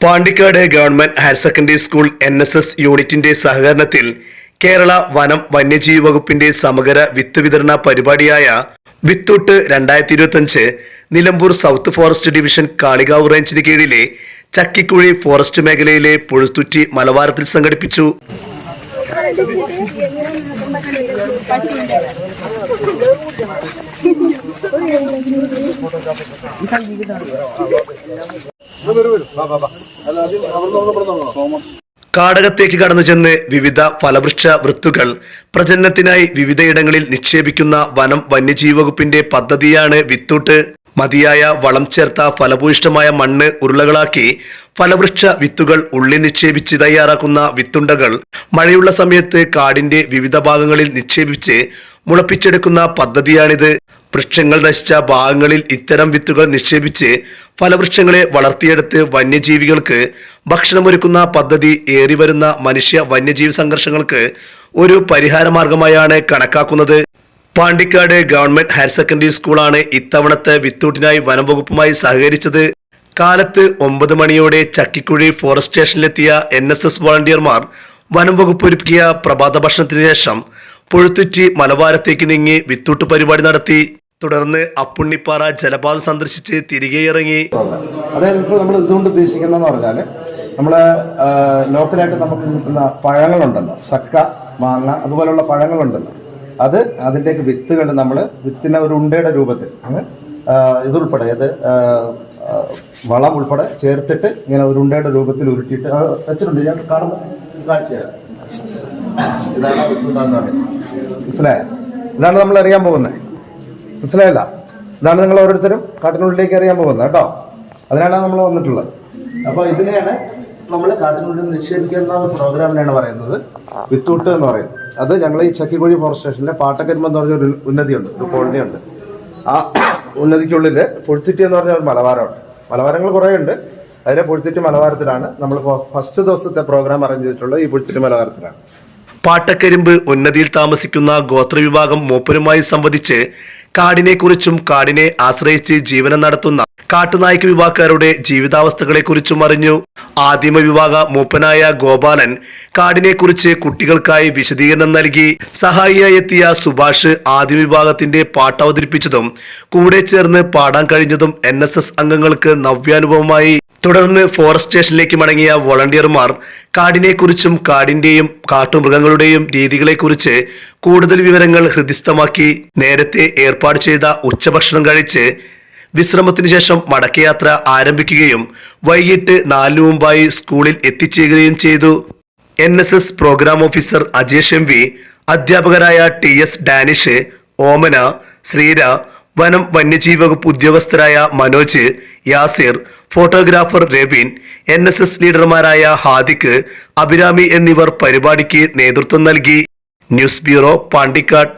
Pandikkad government higher secondary school N S S യൂണിറ്റിന്റെ സഹകരണത്തിൽ കേരള വനം വന്യജീവി വകുപ്പിന്റെ സമഗ്ര വിത്ത് വിതരണ പരിപാടിയായ വിത്തൊട്ട് രണ്ടായിരത്തി ഇരുപത്തിയഞ്ച് Nilambur south forest division Kalikavu റേഞ്ചിന് കീഴിലെ ചക്കിക്കുഴി ഫോറസ്റ്റ് മേഖലയിലെ പുഴുത്തുറ്റി മലവാരത്തിൽ സംഘടിപ്പിച്ചു. കാടകത്തേക്ക് കടന്നു ചെന്ന് വിവിധ ഫലവൃക്ഷ വൃത്തുകൾ പ്രജനനത്തിനായി വിവിധയിടങ്ങളിൽ നിക്ഷേപിക്കുന്ന വനം വന്യജീവി വകുപ്പിന്റെ പദ്ധതിയാണ് വിത്തൂട്ട്. മതിയായ വളം ചേർത്ത ഫലഭൂയിഷ്ടമായ മണ്ണ് ഉരുളകളാക്കി ഫലവൃക്ഷ വിത്തുകൾ ഉള്ളിൽ നിക്ഷേപിച്ച് തയ്യാറാക്കുന്ന വിത്തുണ്ടകൾ മഴയുള്ള സമയത്ത് കാടിന്റെ വിവിധ ഭാഗങ്ങളിൽ നിക്ഷേപിച്ച് മുളപ്പിച്ചെടുക്കുന്ന പദ്ധതിയാണിത്. വൃക്ഷങ്ങൾ നശിച്ച ഭാഗങ്ങളിൽ ഇത്തരം വിത്തുകൾ നിക്ഷേപിച്ച് ഫലവൃക്ഷങ്ങളെ വളർത്തിയെടുത്ത് വന്യജീവികൾക്ക് ഭക്ഷണമൊരുക്കുന്ന പദ്ധതി ഏറിവരുന്ന മനുഷ്യ വന്യജീവി സംഘർഷങ്ങൾക്ക് ഒരു പരിഹാരമാർഗമായാണ് കണക്കാക്കുന്നത്. പാണ്ടിക്കാട് ഗവൺമെന്റ് ഹയർ സെക്കൻഡറി സ്കൂളാണ് ഇത്തവണത്തെ വിത്തൂട്ടിനായി വനംവകുപ്പുമായി സഹകരിച്ചത്. കാലത്ത് ഒമ്പത് മണിയോടെ ചക്കിക്കുഴി ഫോറസ്റ്റ് സ്റ്റേഷനിലെത്തിയ എൻ എസ് എസ് വോളണ്ടിയർമാർ വനം വകുപ്പ് ഒരുക്കിയ പ്രഭാത ഭക്ഷണത്തിനു ശേഷം പുഴുത്തുറ്റി മലവാരത്തേക്ക് നീങ്ങി വിത്തൂട്ട് പരിപാടി നടത്തി. തുടർന്ന് അപ്പുണ്ണിപ്പാറ ജലപാതം സന്ദർശിച്ച് തിരികെ ഇറങ്ങി. അതായത് ഇപ്പോൾ നമ്മൾ ഇതുകൊണ്ട് ഉദ്ദേശിക്കുന്നതെന്ന് പറഞ്ഞാൽ നമ്മൾ ലോക്കലായിട്ട് നമുക്ക് കിട്ടുന്ന പഴങ്ങളുണ്ടല്ലോ. ചക്ക മാങ്ങ അതുപോലുള്ള പഴങ്ങളുണ്ടല്ലോ. അത് അതിന്റെയൊക്കെ വിത്തുകൾ നമ്മൾ വിത്തിനെ ഒരു ഉണ്ടയുടെ രൂപത്തിൽ ഇതുൾപ്പെടെ അത് വളം ഉൾപ്പെടെ ചേർത്തിട്ട് ഇങ്ങനെ ഒരു ഉണ്ടയുടെ രൂപത്തിൽ ഉരുട്ടിയിട്ട് വെച്ചിട്ടുണ്ട്. ഞാൻ കാണുമ്പോൾ കാഴ്ചയാണ് മനസ്സിലായോ? ഇതാണ് നമ്മൾ അറിയാൻ പോകുന്നത്. മനസ്സിലായല്ല? ഇതാണ് നിങ്ങൾ ഓരോരുത്തരും കാട്ടിനുള്ളിലേക്ക് അറിയാൻ പോകുന്നത് കേട്ടോ. അതിനാണ് നമ്മൾ വന്നിട്ടുള്ളത്. അപ്പോൾ ഇതിനെയാണ് നമ്മൾ കാട്ടിനുള്ളിൽ നിക്ഷേപിക്കുന്ന പ്രോഗ്രാമിനെയാണ് പറയുന്നത്. വിത്തൂട്ട് എന്ന് പറയും അത് ഞങ്ങൾ ഈ ചക്കിക്കുഴി ഫോറസ്റ്റ് സ്റ്റേഷനിലെ പാട്ടക്കരിമ്പ് എന്ന് പറഞ്ഞ ഒരു ഉന്നതിയുണ്ട് ഒരു കോളനി ഉണ്ട്. ആ ഉന്നതിക്കുള്ളിൽ പൊഴുത്തിറ്റി എന്ന് പറഞ്ഞ ഒരു മലവാരമുണ്ട്. മലവാരങ്ങൾ കുറേ ഉണ്ട് അതിലെ പൊഴുത്തിറ്റി മലവാരത്തിലാണ് നമ്മൾ ഫസ്റ്റ് ദിവസത്തെ പ്രോഗ്രാം അറേഞ്ച് ചെയ്തിട്ടുള്ളത് ഈ പൊഴുത്തിറ്റി മലവാരത്തിലാണ്. പാട്ടക്കരിമ്പ് ഉന്നതിയിൽ താമസിക്കുന്ന ഗോത്രവിഭാഗം മൂപ്പരുമായി സംവദിച്ച് കാടിനെക്കുറിച്ചും കാടിനെ ആശ്രയിച്ച് ജീവനം നടത്തുന്ന കാട്ടുനായ്ക്ക് വിഭാഗക്കാരുടെ ജീവിതാവസ്ഥകളെക്കുറിച്ചും അറിഞ്ഞു. ആദിമ വിഭാഗ മൂപ്പനായ ഗോപാലൻ കാടിനെക്കുറിച്ച് കുട്ടികൾക്കായി വിശദീകരണം നൽകി. സഹായിയായി എത്തിയ സുഭാഷ് ആദിമ വിഭാഗത്തിന്റെ പാട്ട് അവതരിപ്പിച്ചതും കൂടെ ചേർന്ന് പാടാൻ കഴിഞ്ഞതും എൻ അംഗങ്ങൾക്ക് നവ്യാനുഭവമായി. തുടർന്ന് ഫോറസ്റ്റ് സ്റ്റേഷനിലേക്ക് മടങ്ങിയ വോളണ്ടിയർമാർ കാടിനെക്കുറിച്ചും കാടിന്റെയും കാട്ടുമൃഗങ്ങളുടെയും രീതികളെക്കുറിച്ച് കൂടുതൽ വിവരങ്ങൾ ഹൃദിസ്ഥമാക്കി നേരത്തെ ഏർപ്പാട് ചെയ്ത ഉച്ചഭക്ഷണം കഴിച്ച് വിശ്രമത്തിന് ശേഷം മടക്കയാത്ര ആരംഭിക്കുകയും വൈകിട്ട് നാലിനു മുമ്പായി സ്കൂളിൽ എത്തിച്ചേരുകയും ചെയ്തു. N S S programme officer Ajesh M V അധ്യാപകരായ ടി എസ് ഡാനിഷ് ഓമന ശ്രീര വനം വന്യജീവി വകുപ്പ് ഉദ്യോഗസ്ഥരായ Manoj Yasir photographer Raveen N S S ലീഡർമാരായ Hadik Abhirami എന്നിവർ പരിപാടിക്ക് നേതൃത്വം നൽകി. News bureau Pandikkad.